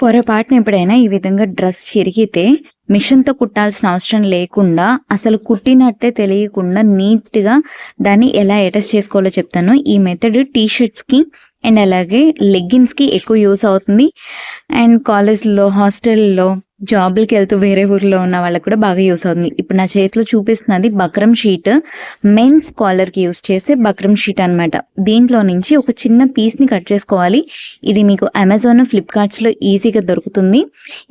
పొరపాటున ఎప్పుడైనా ఈ విధంగా డ్రెస్ చిరిగితే మిషన్తో కుట్టాల్సిన అవసరం లేకుండా అసలు కుట్టినట్టే తెలియకుండా నీట్గా దాన్ని ఎలా అటాచ్ చేసుకోవాలో చెప్తాను. ఈ మెథడ్ టీ షర్ట్స్కి అండ్ అలాగే లెగ్గిన్స్కి ఎక్కువ యూస్ అవుతుంది. అండ్ కాలేజ్లో హాస్టల్లో జాబ్లకి వెళ్తూ వేరే ఊర్లో ఉన్న వాళ్ళకి కూడా బాగా యూస్ అవుతుంది. ఇప్పుడు నా చేతిలో చూపిస్తున్నది బక్రం షీట్. మెన్స్ కాలర్కి యూస్ చేసే బక్రం షీట్ అన్నమాట. దీంట్లో నుంచి ఒక చిన్న పీస్ని కట్ చేసుకోవాలి. ఇది మీకు అమెజాన్ ఫ్లిప్కార్ట్స్లో ఈజీగా దొరుకుతుంది.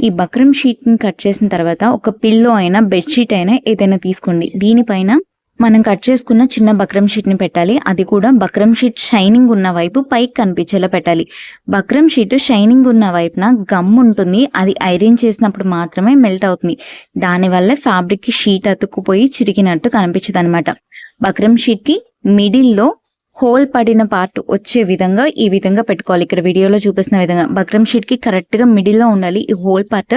ఈ బక్రం షీట్ని కట్ చేసిన తర్వాత ఒక పిల్లో అయినా బెడ్షీట్ అయినా ఏదైనా తీసుకోండి. దీనిపైన మనం కట్ చేసుకున్న చిన్న బక్రం షీట్ని పెట్టాలి. అది కూడా బక్రం షీట్ షైనింగ్ ఉన్న వైపు పైకి కనిపించేలా పెట్టాలి. బక్రం షీట్ షైనింగ్ ఉన్న వైపున గమ్ ఉంటుంది. అది ఐరన్ చేసినప్పుడు మాత్రమే మెల్ట్ అవుతుంది. దానివల్ల ఫ్యాబ్రిక్కి షీట్ అతుక్కుపోయి చిరిగినట్టు కనిపించదు అనమాట బక్రం షీట్కి మిడిల్లో హోల్ పడిన పార్ట్ వచ్చే విధంగా ఈ విధంగా పెట్టుకోవాలి. ఇక్కడ వీడియోలో చూపిస్తున్న విధంగా బక్రం షీట్కి కరెక్ట్గా మిడిల్లో ఉండాలి. ఈ హోల్ పార్ట్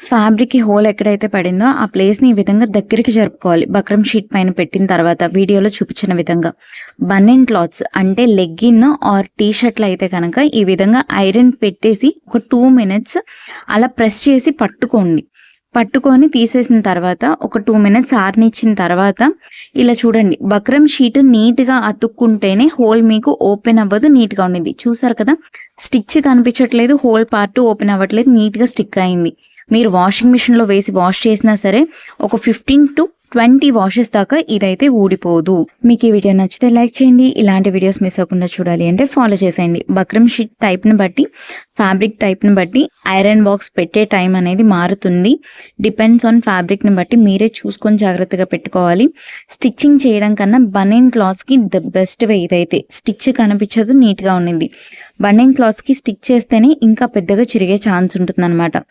ఫ్యాబ్రిక్కి హోల్ ఎక్కడైతే పడిందో ఆ ప్లేస్ని ఈ విధంగా దగ్గరికి జరుపుకోవాలి. బక్రం షీట్ పైన పెట్టిన తర్వాత వీడియోలో చూపించిన విధంగా. బన్నెన్ క్లాత్స్ అంటే లెగ్గిన్ ఆర్ టీ షర్ట్లు అయితే కనుక ఈ విధంగా ఐరన్ పెట్టేసి ఒక టూ మినిట్స్ అలా ప్రెస్ చేసి పట్టుకోండి. పట్టుకొని తీసేసిన తర్వాత ఒక టూ మినిట్స్ ఆర్నిచ్చిన తర్వాత ఇలా చూడండి. బక్రం షీట్ నీట్గా అతుక్కుంటేనే హోల్ మీకు ఓపెన్ అవ్వదు నీట్గా ఉండింది చూసారు కదా? స్టిచ్ కనిపించట్లేదు హోల్ పార్ట్ ఓపెన్ అవ్వట్లేదు నీట్గా స్టిక్ అయింది. మీరు వాషింగ్ మిషన్లో వేసి వాష్ చేసినా సరే ఒక ఫిఫ్టీన్ టు ట్వంటీ వాషెస్ దాకా ఇదైతే ఊడిపోదు. మీకు ఈ వీడియో నచ్చితే లైక్ చేయండి. ఇలాంటి వీడియోస్ మిస్ అవ్వకుండా చూడాలి అంటే ఫాలో చేసేయండి. బక్రం షీట్ టైప్ని బట్టి ఫ్యాబ్రిక్ టైప్ని బట్టి ఐరన్ బాక్స్ పెట్టే టైం అనేది మారుతుంది. డిపెండ్స్ ఆన్ ఫ్యాబ్రిక్ని బట్టి మీరే చూసుకొని జాగ్రత్తగా పెట్టుకోవాలి. స్టిచ్చింగ్ చేయడం కన్నా బనెన్ క్లాత్స్కి ద బెస్ట్ వే ఇదైతే. స్టిచ్ కనిపించదు నీట్గా ఉండింది. బనెన్ క్లాత్స్కి స్టిచ్ చేస్తేనే ఇంకా పెద్దగా చిరిగే ఛాన్స్ ఉంటుందన్నమాట.